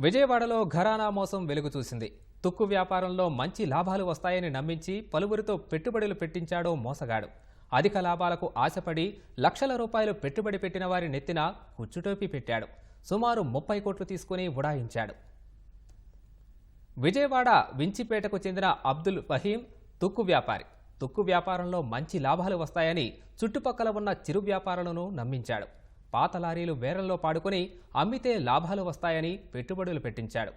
విజయవాడలో ఘరానా మోసం వెలుగు చూసింది. తుక్కు వ్యాపారంలో మంచి లాభాలు వస్తాయని నమ్మించి పలువురితో పెట్టుబడులు పెట్టించాడో మోసగాడు. అధిక లాభాలకు ఆశపడి లక్షల రూపాయలు పెట్టుబడి పెట్టిన వారి నెత్తిన కుచ్చుటోపి పెట్టాడు. సుమారు ముప్పై కోట్లు తీసుకుని ఉడాయించాడు. విజయవాడ వించిపేటకు చెందిన అబ్దుల్ ఫహీం తుక్కు వ్యాపారి. తుక్కు వ్యాపారంలో మంచి లాభాలు వస్తాయని చుట్టుపక్కల ఉన్న చిరు వ్యాపారులను నమ్మించాడు. పాత లారీలు వేరంలో పాడుకొని అమ్మితే లాభాలు వస్తాయని పెట్టుబడులు పెట్టించాడు.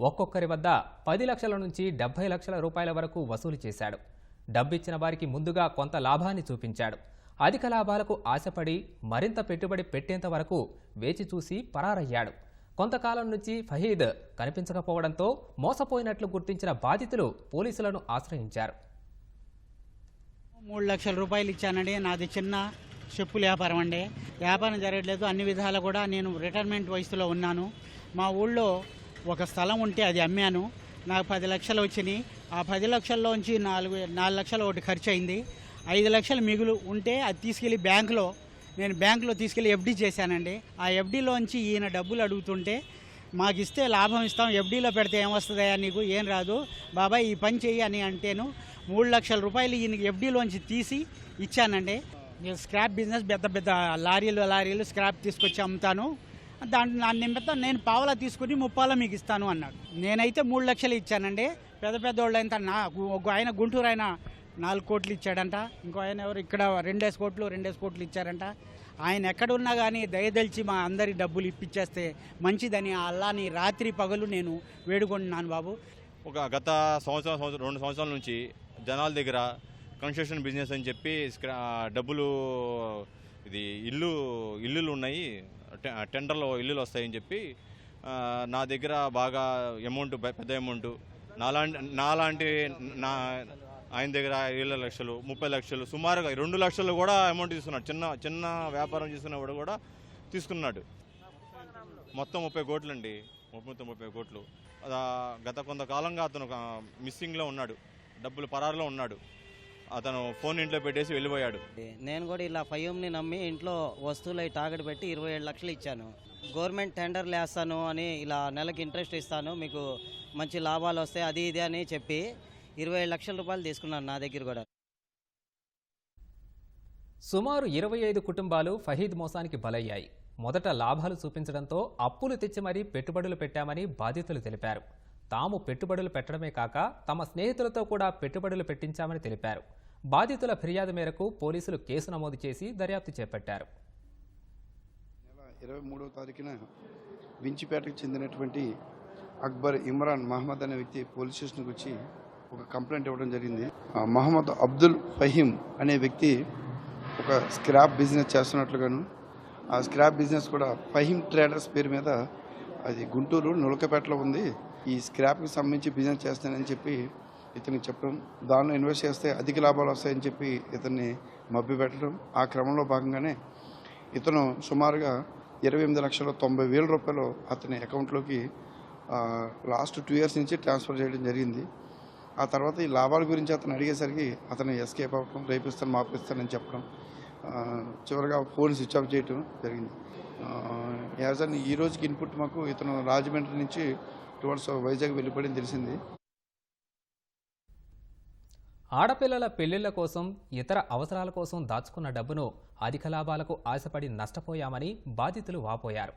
ఒక్కొక్కరి వద్ద పది లక్షల నుంచి డెబ్బై లక్షల రూపాయల వరకు వసూలు చేశాడు. డబ్బిచ్చిన వారికి ముందుగా కొంత లాభాన్ని చూపించాడు. అధిక లాభాలకు ఆశపడి మరింత పెట్టుబడి పెట్టేంత వరకు వేచి చూసి పరారయ్యాడు. కొంతకాలం నుంచి ఫహీద్ కనిపించకపోవడంతో మోసపోయినట్లు గుర్తించిన బాధితులు పోలీసులను ఆశ్రయించారు. మూడు లక్షల రూపాయలు ఇచ్చానండి. నాది చిన్న చెప్పుల వ్యాపారం అండి. వ్యాపారం జరగట్లేదు. అన్ని విధాలు కూడా నేను రిటైర్మెంట్ వయసులో ఉన్నాను. మా ఊళ్ళో ఒక స్థలం ఉంటే అది అమ్మాను. నాకు పది లక్షలు వచ్చినాయి. ఆ పది లక్షల్లోంచి నాలుగు నాలుగు లక్షలు ఒకటి ఖర్చు అయింది ఐదు లక్షలు మిగులు ఉంటే అది తీసుకెళ్ళి బ్యాంకులో నేను బ్యాంకులో తీసుకెళ్ళి ఎఫ్డీ చేశానండి. ఆ ఎఫ్డీలోంచి ఈయన డబ్బులు అడుగుతుంటే మాకు ఇస్తే లాభం ఇస్తాం. ఎఫ్డీలో పెడితే ఏమొస్తుందా నీకు? ఏం రాదు. బాబాయ్ ఈ పని చెయ్యి అని అంటేను మూడు లక్షల రూపాయలు ఈయనకి ఎఫ్డీలోంచి తీసి ఇచ్చానండి. నేను స్క్రాప్ బిజినెస్ పెద్ద పెద్ద లారీలు లారీలు స్క్రాప్ తీసుకొచ్చి అమ్ముతాను. దాంట్లో నా నిమిత్తం నేను పావలా తీసుకుని ముప్పాల మీకు ఇస్తాను అన్నాడు. నేనైతే మూడు లక్షలు ఇచ్చానండి. పెద్ద పెద్ద వాళ్ళు అయితే నా ఒక ఆయన గుంటూరు ఆయన నాలుగు కోట్లు ఇచ్చాడంట. ఇంకో ఆయన ఎవరు ఇక్కడ రెండేసి కోట్లు రెండేసి కోట్లు ఇచ్చారంట. ఆయన ఎక్కడున్నా కానీ దయదలిచి మా అందరి డబ్బులు ఇప్పించేస్తే మంచిదని అల్లాని రాత్రి పగలు నేను వేడుకుంటున్నాను బాబు. ఒక గత సంవత్సరం సంవత్సరం రెండు సంవత్సరాల నుంచి జనాల దగ్గర కన్స్ట్రక్షన్ బిజినెస్ అని చెప్పి డబ్బులు ఇది ఇల్లు ఇల్లులు ఉన్నాయి. టె- టెండర్లో ఇల్లులు వస్తాయని చెప్పి నా దగ్గర బాగా అమౌంట్ పెద్ద అమౌంట్. నాలాంటి నాలాంటి నా ఆయన దగ్గర ఏళ్ళ లక్షలు ముప్పై లక్షలు సుమారుగా రెండు లక్షలు కూడా అమౌంట్ తీసుకున్నాడు. చిన్న చిన్న వ్యాపారం చేసినప్పుడు కూడా తీసుకున్నాడు. మొత్తం ముప్పై కోట్లు అండి మొత్తం ముప్పై కోట్లు. గత కొంతకాలంగా అతను ఒక మిస్సింగ్లో ఉన్నాడు. డబ్బులు పరారులో ఉన్నాడు. అతను ఫోన్ ఇంట్లో పెట్టేసి వెళ్ళిపోయాడు. నేను కూడా ఇలా ఫైవ్ని నమ్మి ఇంట్లో వస్తువులు తాకట్టు పెట్టి ఇరవై ఏడు లక్షలు ఇచ్చాను. గవర్నమెంట్ టెండర్లు వేస్తాను అని ఇలా నెలకి ఇంట్రెస్ట్ ఇస్తాను మీకు మంచి లాభాలు వస్తాయి అది ఇది అని చెప్పి ఇరవై ఏడు లక్షల రూపాయలు తీసుకున్నాను నా దగ్గర కూడా. సుమారు ఇరవై ఐదు కుటుంబాలు ఫహీద్ మోసానికి బలయ్యాయి. మొదట లాభాలు చూపించడంతో అప్పులు తెచ్చి మరీ పెట్టుబడులు పెట్టామని బాధితులు తెలిపారు. తాము పెట్టుబడులు పెట్టడమే కాక తమ స్నేహితులతో కూడా పెట్టుబడులు పెట్టించామని తెలిపారు. బాధితుల ఫిర్యాదు మేరకు పోలీసులు కేసు నమోదు చేసి దర్యాప్తు చేపట్టారు. నెల ఇరవై మూడవ తారీఖున వించిపేటకు చెందినటువంటి అక్బర్ ఇమ్రాన్ మహమ్మద్ అనే వ్యక్తి పోలీస్ స్టేషన్కి వచ్చి ఒక కంప్లైంట్ ఇవ్వడం జరిగింది. ఆ మహమ్మద్ అబ్దుల్ ఫహీం అనే వ్యక్తి ఒక స్క్రాప్ బిజినెస్ చేస్తున్నట్లుగాను ఆ స్క్రాప్ బిజినెస్ కూడా ఫహీం ట్రేడర్స్ పేరు మీద అది గుంటూరు నులకపేటలో ఉంది. ఈ స్క్రాప్కి సంబంధించి బిజినెస్ చేస్తానని చెప్పి ఇతనికి చెప్పడం దానిలో ఇన్వెస్ట్ చేస్తే అధిక లాభాలు వస్తాయని చెప్పి ఇతన్ని మభ్యపెట్టడం. ఆ క్రమంలో భాగంగానే ఇతను సుమారుగా ఇరవై ఎనిమిది లక్షల తొంభై వేల రూపాయలు అతని అకౌంట్లోకి లాస్ట్ టూ ఇయర్స్ నుంచి ట్రాన్స్ఫర్ చేయడం జరిగింది. ఆ తర్వాత ఈ లాభాల గురించి అతను అడిగేసరికి అతను ఎస్కేప్ అవ్వడం రేపిస్తాను మాపిస్తానని చెప్పడం చివరిగా ఫోన్ స్విచ్ ఆఫ్ చేయటం జరిగింది. యాజ్ అన్ ఈ రోజుకి ఇన్పుట్ మాకు ఇతను రాజమండ్రి నుంచి టువర్డ్స్ వైజాగ్ వెళ్ళిపోయింది తెలిసింది. ఆడపిల్లల పెళ్ళిళ్ళ కోసం ఇతర అవసరాల కోసం దాచుకున్న డబ్బును అధిక లాభాలకు ఆశపడి నష్టపోయామని బాధితులు వాపోయారు.